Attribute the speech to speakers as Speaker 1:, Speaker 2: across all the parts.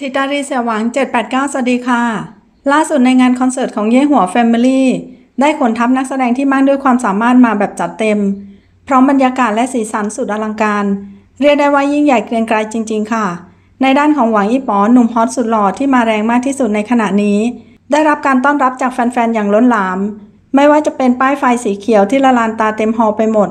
Speaker 1: ทิตารีเสียหวัง 789 สวัสดีค่ะ ล่าสุดในงานคอนเสิร์ตของเย่หัวแฟมิลี่ได้ขนทัพนักแสดงที่มากด้วยความสามารถมาแบบจัดเต็ม พร้อมบรรยากาศและสีสันสุดอลังการ เรียกได้ว่ายิ่งใหญ่เกรียงไกรจริง ๆ ค่ะ ในด้านของหวังอีป๋อหนุ่มฮอตสุดหล่อที่มาแรงมากที่สุดในขณะนี้ ได้รับการต้อนรับจากแฟน ๆ อย่างล้นหลาม ไม่ว่าจะเป็นป้ายไฟสีเขียวที่ละลานตาเต็มฮอลล์ไปหมด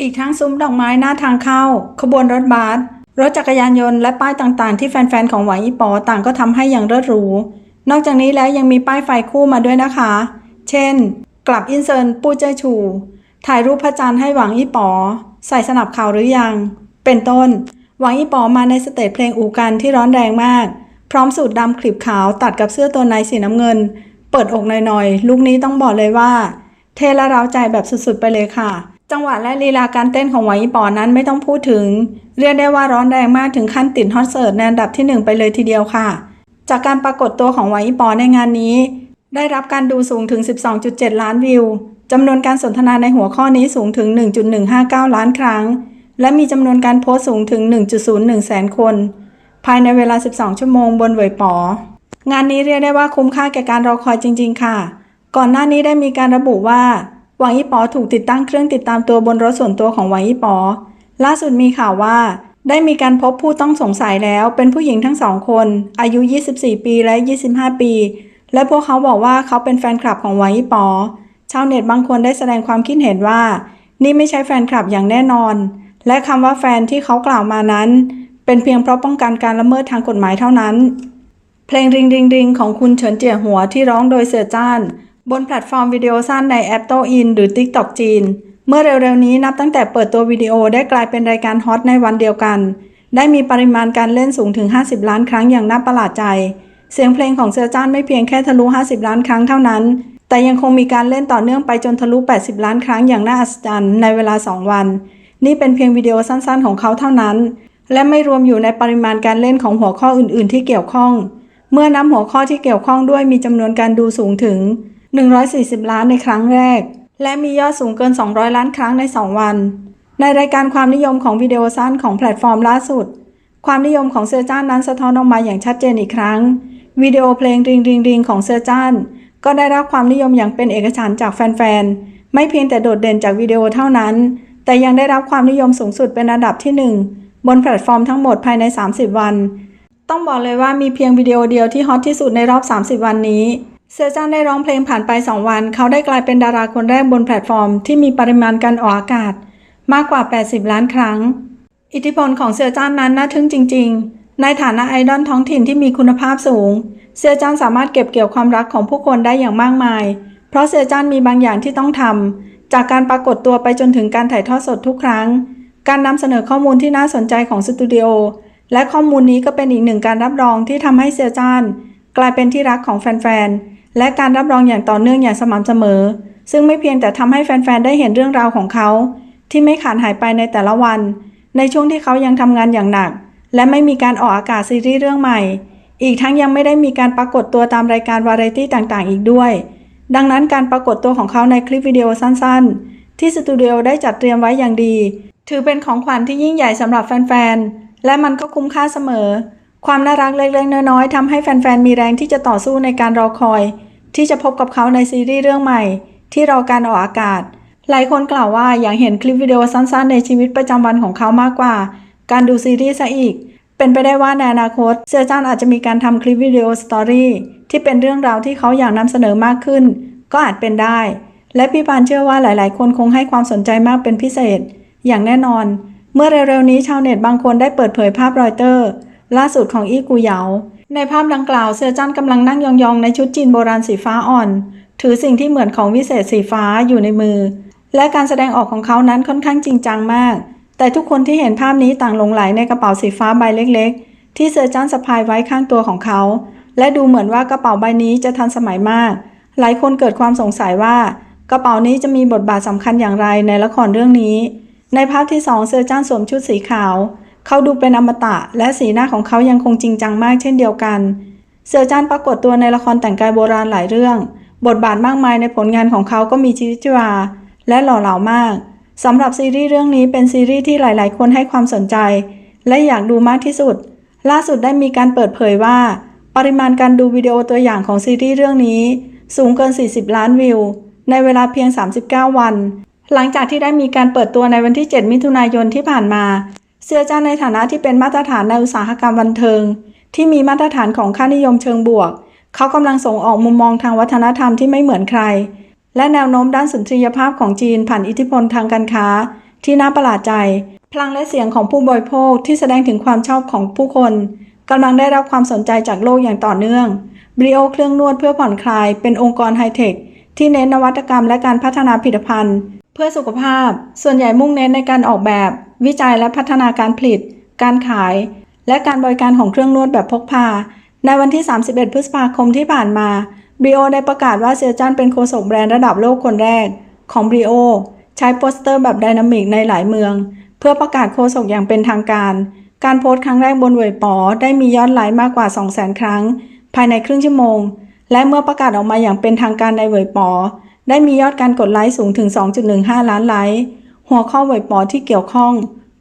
Speaker 1: อีกทั้งซุ้มดอกไม้หน้าทางเข้า ขบวนรถบัส รถจักรยานยนต์และป้ายต่างๆ ที่แฟนๆ ของหวังอีปอต่างก็ทำให้อย่างเลิศหรู นอกจากนี้แล้วยังมีป้ายไฟคู่มาด้วยนะคะ เช่น กลับอินเซินปู้เจ้ชู ถ่ายรูปพระจันทร์ให้หวังอีปอ ใส่สนับข่าวหรือยัง เป็นต้น หวังอีปอมาในสเตจเพลงอูกันที่ร้อนแรงมาก พร้อมสูตรดำคลิปขาวตัดกับเสื้อตัวในสีน้ำเงิน เปิดอกหน่อยๆ ลุคนี้ต้องบอกเลยว่า เทและร้าใจแบบสุดๆไปเลยค่ะ จังหวะและลีลาการเต้นของหวังอีปอนั้นไม่ต้องพูดถึง เรียกได้ว่าร้อนแรงมากถึงขั้นติดฮอตเสิร์ตในอันดับที่หนึ่งไปเลยทีเดียวค่ะ จากการปรากฏตัวของหวังอีปอในงานนี้ ได้รับการดูสูงถึง 12.7 ล้านวิวจำนวนการสนทนาในหัวข้อนี้สูงถึง 1.159 ล้านครั้ง และมีจำนวนการโพสต์สูงถึง 1.01 แสนคน ภายในเวลา 12 ชั่วโมงบนเวยปองานนี้เรียกได้ว่าคุ้มค่าแก่การรอคอยจริง ๆ ค่ะ ก่อนหน้านี้ได้มีการระบุว่า หวังอีปอถูกติดตั้งเครื่องติดตามตัวบนรถส่วนตัวของหวังอีปอล่าสุดมีข่าวว่า ได้มีการพบผู้ต้องสงสัยแล้ว เป็นผู้หญิงทั้งสองคน อายุ 24 ปีและ 25 ปี และพวกเขาบอกว่าเขาเป็นแฟนคลับของหวังอีปอชาวเน็ตบางคนได้แสดงความคิดเห็นว่า นี่ไม่ใช่แฟนคลับอย่างแน่นอน และคำว่าแฟนที่เขากล่าวมานั้น เป็นเพียงเพราะป้องกันการละเมิดทางกฎหมายเท่านั้น เพลงริงริงริงของคุณเฉินเจียหัวที่ร้องโดยเสือจ้าน บนแพลตฟอร์มวิดีโอสั้นในแอปโตอินหรือ TikTok จีน เมื่อเร็วๆนี้นับตั้งแต่เปิดตัววิดีโอได้กลายเป็นรายการฮอตในวันเดียวกัน ได้มีปริมาณการเล่นสูงถึง 50 ล้านครั้งอย่างน่าประหลาดใจ เสียงเพลงของเสือจ้านไม่เพียงแค่ทะลุ 50 ล้านครั้งเท่านั้น แต่ยังคงมีการเล่นต่อเนื่องไปจนทะลุ 80 ล้านครั้งอย่างน่าอัศจรรย์ในเวลา 2 วัน นี่เป็นเพียงวิดีโอสั้นๆ ของเขาเท่านั้น และไม่รวมอยู่ในปริมาณการเล่นของหัวข้ออื่น ๆ ที่เกี่ยวข้อง เมื่อนับหัวข้อที่เกี่ยวข้องด้วยมีจำนวนการดูสูงถึง 140 ล้านในครั้งแรก และมียอดสูงเกิน 200 ล้านครั้งใน 2 วัน ในรายการความนิยมของวิดีโอสั้นของแพลตฟอร์มล่าสุด ความนิยมของเซอร์จ้านนั้นสะท้อนออกมาอย่างชัดเจนอีกครั้ง วิดีโอเพลงริงริงริงของเซอร์จ้านก็ได้รับความนิยมอย่างเป็นเอกฉันจากแฟนๆ ไม่เพียงแต่โดดเด่นจากวิดีโอเท่านั้น แต่ยังได้รับความนิยมสูงสุดเป็นอันดับที่ 1 บนแพลตฟอร์มทั้งหมดภายใน 30 วัน ต้องบอกเลยว่ามีเพียงวิดีโอเดียวที่ฮอตที่สุดในรอบ 30 วันนี้ เซอร์จ้านได้ร้องเพลงผ่านไป 2 วัน เขาได้กลายเป็นดาราคนแรกบนแพลตฟอร์ม ที่มีปริมาณการออกอากาศ มากกว่า 80 ล้านครั้ง อิทธิพลของเสือจ้านนั้นน่าทึ่งจริง ๆ ในฐานะไอดอลท้องถิ่นที่มีคุณภาพสูง เสือจ้านสามารถเก็บเกี่ยวความรักของผู้คนได้อย่างมากมาย เพราะเสือจ้านมีบางอย่างที่ต้องทำจากการปรากฏตัวไปจนถึงการถ่ายทอดสดทุกครั้ง การนำเสนอข้อมูลที่น่าสนใจของสตูดิโอและข้อมูลนี้ก็เป็นอีกหนึ่งการรับรองที่ทำให้เสือจ้านกลายเป็นที่รักของแฟนๆ และการรับรองอย่างต่อเนื่องอย่างสม่ำเสมอ ซึ่งไม่เพียงแต่ทำให้แฟนๆ ได้เห็นเรื่องราวของเขา ที่ไม่ขาดหายไปในแต่ละวัน ในช่วงที่เขายังทำงานอย่างหนัก และไม่มีการออกอากาศซีรีส์เรื่องใหม่ อีกทั้งยังไม่ได้มีการปรากฏตัวตามรายการวาไรตี้ต่างๆ อีกด้วย ดังนั้นการปรากฏตัวของเขาในคลิปวิดีโอสั้นๆ ที่สตูดิโอได้จัดเตรียมไว้อย่างดี ถือเป็นของขวัญที่ยิ่งใหญ่สำหรับแฟนๆ และมันก็คุ้มค่าเสมอ ความน่ารักเล็กๆน้อยๆทำให้แฟนๆ มีแรงที่จะต่อสู้ในการรอคอย ที่จะพบกับเขาในซีรีส์เรื่องใหม่ ที่รอการออกอากาศ หลายคนกล่าวว่าอยากเห็นคลิปวิดีโอสั้นๆ ในชีวิตประจำวันของเขามากกว่า การดูซีรีส์ซะอีก เป็นไปได้ว่าในอนาคตเซียจานอาจจะมีการทำคลิปวิดีโอสตอรี่ที่เป็นเรื่องราวที่เขาอยากนำเสนอมากขึ้น ก็อาจเป็นได้ และพี่ปานเชื่อว่าหลายๆ คนคงให้ความสนใจมากเป็นพิเศษ อย่างแน่นอน เมื่อเร็วๆนี้ชาวเน็ตบางคนได้เปิดเผยภาพรอยเตอร์ ล่าสุดของอี้กูเหยา ในภาพดังกล่าวเสือจันกำลังนั่งยองๆ ในชุดจีนโบราณสีฟ้าอ่อน ถือสิ่งที่เหมือนของวิเศษสีฟ้าอยู่ในมือ และการแสดงออกของเขานั้นค่อนข้างจริงจังมาก แต่ทุกคนที่เห็นภาพนี้ต่างหลงไหลในกระเป๋าสีฟ้าใบเล็ก ๆ ที่เสือจันสะพายไว้ข้างตัวของเขา และดูเหมือนว่ากระเป๋าใบนี้จะทันสมัยมาก หลายคนเกิดความสงสัยว่า กระเป๋านี้จะมีบทบาทสำคัญอย่างไรในละครเรื่องนี้ ในภาพที่สองเสือจ้านสวมชุดสีขาว เขาดูเป็นอมตะ และสีหน้าของเขายังคงจริงจังมากเช่นเดียวกัน เสือจานปรากฏตัวในละครแต่งกายโบราณหลายเรื่อง บทบาทมากมายในผลงานของเขาก็มีชีวิตชีวา และหล่อเหลามากสำหรับซีรีส์เรื่องนี้เป็นซีรีส์ที่หลาย ๆ คนให้ความสนใจ และอยากดูมากที่สุด ล่าสุดได้มีการเปิดเผยว่า ปริมาณการดูวิดีโอตัวอย่างของซีรีส์เรื่องนี้ สูงเกิน 40 ล้านวิว ในเวลาเพียง 39 วัน หลังจากที่ได้มีการเปิดตัวในวันที่ 7 มิถุนายนที่ผ่านมา เสื้อจ้านในฐานะที่เป็นมาตรฐานในอุตสาหกรรมบันเทิง ที่มีมาตรฐานของค่านิยมเชิงบวก เขากำลังส่งออกมุมมองทางวัฒนธรรมที่ไม่เหมือนใคร และแนวโน้มด้านสุนทรียภาพของจีนผ่านอิทธิพลทางการค้า ที่น่าประหลาดใจ พลังและเสียงของผู้บริโภคที่แสดงถึงความชอบของผู้คนกำลังได้รับความสนใจจากโลกอย่างต่อเนื่องบริโอเครื่องนวดเพื่อผ่อนคลายเป็นองค์กรไฮเทคที่เน้นนวัตกรรมและการพัฒนาผลิตภัณฑ์ พื่อสุขภาพ ส่วนใหญ่มุ่งเน้นในการออกแบบ วิจัยและพัฒนาการผลิต การขาย และการบริการของเครื่องนวดแบบพกพา ในวันที่ 31 พฤษภาคมที่ผ่านมาบริโอได้ประกาศว่าเซียจันเป็นโฆษกแบรนด์ระดับโลกคนแรก ของบริโอใช้โปสเตอร์แบบไดนามิกในหลายเมือง เพื่อประกาศโฆษกอย่างเป็นทางการ การโพสต์ครั้งแรกบนเว็บปอได้มียอดไลค์มากกว่า 200,000 ครั้ง ภายในครึ่งชั่วโมง และเมื่อประกาศออกมาอย่างเป็นทางการในเว็บปอ ได้มียอดการกดไลค์สูงถึง 2.15 ล้านไลค์ หัวข้อเว็บปอที่เกี่ยวข้อง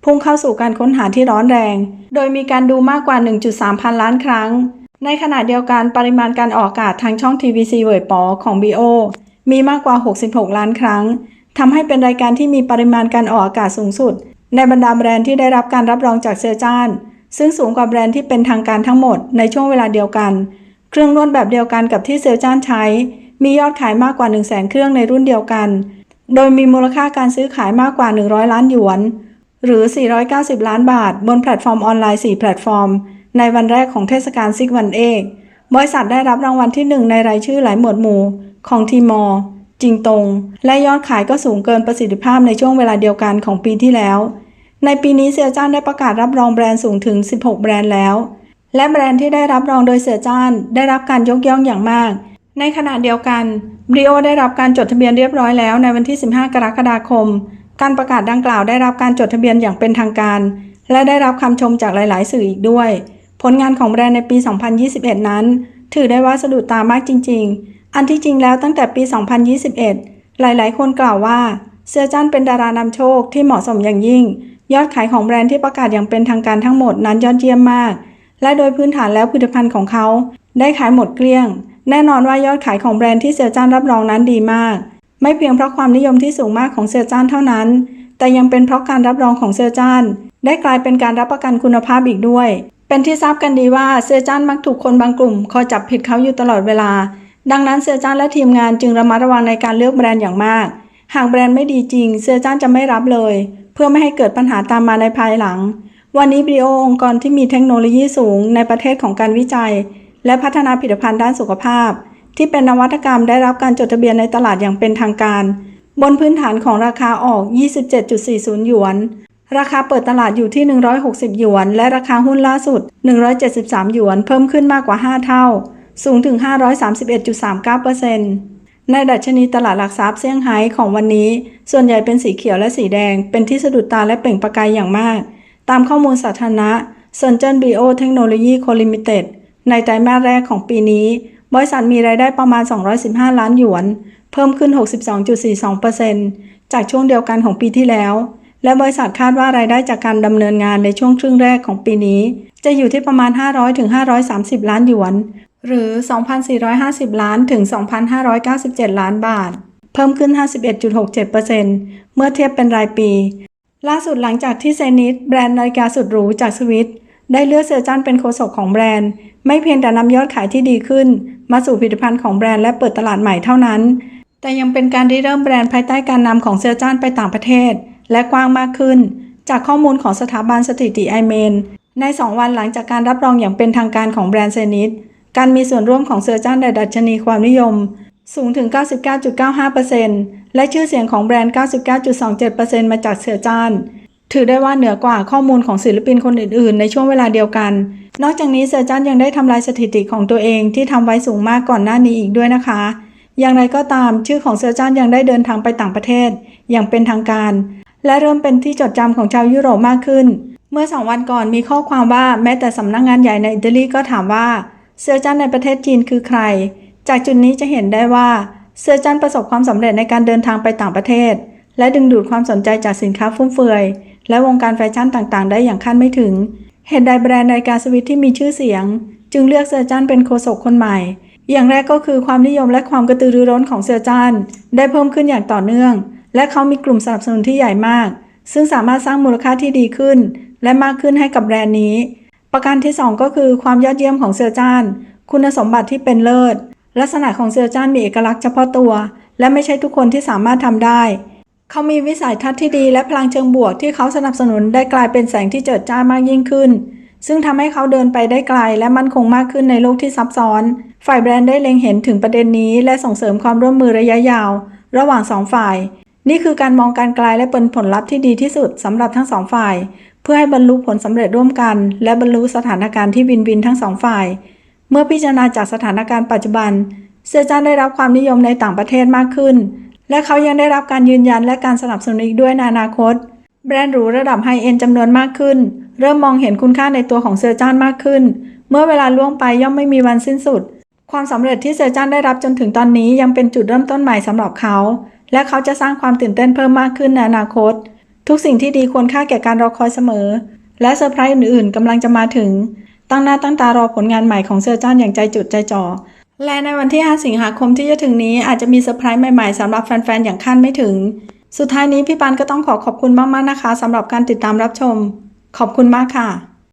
Speaker 1: พุ่งเข้าสู่การค้นหาที่ร้อนแรง โดยมีการดูมากกว่า 1.3 พันล้านครั้ง ในขณะเดียวกันปริมาณการออกอากาศทางช่อง TVC เว็บปอของ BO มีมากกว่า 66 ล้านครั้งทำให้เป็นรายการที่มีปริมาณการออกอากาศสูงสุด ในบรรดาแบรนด์ที่ได้รับการรับรองจากเซอร์จานซึ่งสูงกว่าแบรนด์ที่เป็นทางการทั้งหมดในช่วงเวลาเดียวกัน เครื่องนวดแบบเดียวกันกับที่เซอร์จานใช้ มียอดขายมากกว่า 1 0 0 0 0แเครื่องในรุ่นเดียวกัน โดยมีมูลค่าการซื้อขายมากกว่า 100 ล้านหยวน หรือ 490 ล้านบาท บนแพลตฟอร์มออนไลน์ 4 แพลตฟอร์ม ในวันแรกของเทศกาลซิกวันเอกบริษัทได้รับรางวัลที่ 1 ในรายชื่อหลายหมวดหมู่ ของทีมอร์จิงตง และยอดขายก็สูงเกินประสิทธิภาพในช่วงเวลาเดียวกันของปีที่แล้ว ในปีนี้เซียจ้านได้ประกาศรับรองแบรนด์สูงถึง 16 แบรนด์แล้ว และแบรนด์ที่ได้รับรองโดยเซียจ้านได้รับการยกย่องอย่างมาก ในขณะเดียวกันบริโอได้รับการจดทะเบียนเรียบร้อยแล้วในวันที่ 15 กรกฎาคม การประกาศดังกล่าวได้รับการจดทะเบียนอย่างเป็นทางการ และได้รับคำชมจากหลาย ๆ สื่ออีกด้วย ผลงานของแบรนด์ในปี 2021 นั้น ถือได้ว่าสะดุดตามากจริง ๆ อันที่จริงแล้วตั้งแต่ปี 2021 หลาย ๆ คนกล่าวว่าเซียจันเป็นดารานำโชคที่เหมาะสมอย่างยิ่ง ยอดขายของแบรนด์ที่ประกาศอย่างเป็นทางการทั้งหมดนั้นยอดเยี่ยมมาก และโดยพื้นฐานแล้วผลิตภัณฑ์ของเขา ได้ขายหมดเกลี้ยง แน่นอนว่ายอดขายของแบรนด์ที่เซียจานรับรองนั้นดีมาก ไม่เพียงเพราะความนิยมที่สูงมากของเซียจานเท่านั้น แต่ยังเป็นเพราะการรับรองของเซียจานได้กลายเป็นการรับประกันคุณภาพอีกด้วย เป็นที่ทราบกันดีว่าเซียจานมักถูกคนบางกลุ่มคอยจับผิดเขาอยู่ตลอดเวลา ดังนั้นเซียจานและทีมงานจึงระมัดระวังในการเลือกแบรนด์อย่างมาก หากแบรนด์ไม่ดีจริงเซียจานจะไม่รับเลย เพื่อไม่ให้เกิดปัญหาตามมาในภายหลัง วันนี้บริโอองค์กรที่มีเทคโนโลยีสูงในประเทศของการวิจัย และพัฒนาผลิตภัณฑ์ด้านสุขภาพ ที่เป็นนวัตกรรมได้รับการจดทะเบียนในตลาดอย่างเป็นทางการ บนพื้นฐานของราคาออก 27.40 หยวน ราคาเปิดตลาดอยู่ที่ 160 หยวน และราคาหุ้นล่าสุด 173 หยวน เพิ่มขึ้นมากกว่า 5 เท่า สูงถึง 531.39%ในดัชนีตลาดหลักทรัพย์เซี่ยงไฮ้ของวันนี้ ส่วนใหญ่เป็นสีเขียวและสีแดง เป็นที่สะดุดตาและเปล่งประกายอย่างมาก ตามข้อมูลสาธารณะเซินเจิ้นบีโอเทคโนโลยีโคลิมิเต็ด ในไตรมาสแรกของปีนี้ บริษัทมีรายได้ประมาณ 215 ล้านหยวน เพิ่มขึ้น 62.42%จากช่วงเดียวกันของปีที่แล้ว และบริษัทคาดว่ารายได้จากการดำเนินงานในช่วงครึ่งแรกของปีนี้ จะอยู่ที่ประมาณ 500-530 ล้านหยวน หรือ 2,450 ล้านถึง 2,597 ล้านบาท เพิ่มขึ้น 51.67%เมื่อเทียบเป็นรายปี ล่าสุดหลังจากที่เซนิตแบรนด์นาฬิกาสุดหรูจากสวิตได้เลือกเซอร์จันเป็นโฆษกของแบรนด์ ไม่เพียงแต่นำยอดขายที่ดีขึ้น มาสู่ผลิตภัณฑ์ของแบรนด์และเปิดตลาดใหม่เท่านั้น แต่ยังเป็นการริเริ่มแบรนด์ภายใต้การนำของเซอร์จันไปต่างประเทศ และกว้างมากขึ้น จากข้อมูลของสถาบันสถิติไอเมนใน 2 วันหลังจากการรับรองอย่างเป็นทางการของแบรนด์เซนิตการมีส่วนร่วมของเซอร์จันในดัชนีความนิยม สูงถึง 99.95%และชื่อเสียงของแบรนด์ 99.27%มาจากเซอร์จันถือได้ว่าเหนือกว่าข้อมูลของศิลปินคนอื่น ๆ ในช่วงเวลาเดียวกัน นอกจากนี้เซอร์จันยังได้ทำลายสถิติของตัวเองที่ทำไว้สูงมากก่อนหน้านี้อีกด้วยนะคะ อย่างไรก็ตามชื่อของเซอร์จันยังได้เดินทางไปต่างประเทศ อย่างเป็นทางการ และเริ่มเป็นที่จดจำของชาวยุโรปมากขึ้น เมื่อสองวันก่อนมีข้อความว่าแม้แต่สำนักงงานใหญ่ในอิตาลีก็ถามว่าเซอร์จันในประเทศจีนคือใคร จากจุดนี้จะเห็นได้ว่าเซอร์จันประสบความสำเร็จในการเดินทางไปต่างประเทศ และดึงดูดความสนใจจากสินค้าฟุ่มเฟือย และวงการแฟชั่นต่างๆ ได้อย่างคาดไม่ถึง เหตุใดแบรนด์นาฬิกาสวิสที่มีชื่อเสียง จึงเลือกเซอร์จันเป็นโฆษกคนใหม่ อย่างแรกก็คือความนิยมและความกระตือรือร้นของเซอร์จันได้เพิ่มขึ้นอย่างต่อเนื่อง และเขามีกลุ่มสนับสนุนที่ใหญ่มาก ซึ่งสามารถสร้างมูลค่าที่ดีขึ้น และมากขึ้นให้กับแบรนด์นี้ ประการที่ 2 ก็คือความยอดเยี่ยมของเซอร์จานคุณสมบัติที่เป็นเลิศ ลักษณะของเซอร์จานมีเอกลักษณ์เฉพาะตัว และไม่ใช่ทุกคนที่สามารถทำได้ เขามีวิสัยทัศน์ที่ดีและพลังเชิงบวกที่เขาสนับสนุนได้กลายเป็นแสงที่เจิดจ้ามากยิ่งขึ้น ซึ่งทำให้เขาเดินไปได้ไกลและมั่นคงมากขึ้นในโลกที่ซับซ้อน ฝ่ายแบรนด์ได้เล็งเห็นถึงประเด็นนี้ และส่งเสริมความร่วมมือระยะยาว ระหว่างสองฝ่าย นี่คือการมองการไกลและเป็นผลลัพธ์ที่ดีที่สุดสำหรับทั้งสองฝ่าย เพื่อให้บรรลุผลสำเร็จร่วมกัน และบรรลุสถานการณ์ที่วินวินทั้งสองฝ่าย เมื่อพิจารณาจากสถานการณ์ปัจจุบันเซจานได้รับความนิยมในต่างประเทศมากขึ้น และเขายังได้รับการยืนยันและการสนับสนุนอีกด้วยในอนาคต แบรนด์หรูระดับไฮเอ็นจำนวนมากขึ้น เริ่มมองเห็นคุณค่าในตัวของเซอร์จานมากขึ้น เมื่อเวลาล่วงไปย่อมไม่มีวันสิ้นสุด ความสำเร็จที่เซอร์จานได้รับจนถึงตอนนี้ยังเป็นจุดเริ่มต้นใหม่สำหรับเขา และเขาจะสร้างความตื่นเต้นเพิ่มมากขึ้นในอนาคต ทุกสิ่งที่ดีควรค่าแก่การรอคอยเสมอ และเซอร์ไพรส์อื่นๆกำลังจะมาถึง ตั้งหน้าตั้งตารอผลงานใหม่ของเซอร์จานอย่างใจจุดใจจ่อ และในวันที่ 5 สิงหาคมที่จะถึงนี้อาจจะมีเซอร์ไพรส์ใหม่ๆสำหรับแฟนๆ อย่างคาดไม่ถึง สุดท้ายนี้พี่ปันก็ต้องขอขอบคุณมากๆนะคะสำหรับการติดตามรับชม ขอบคุณมากค่ะ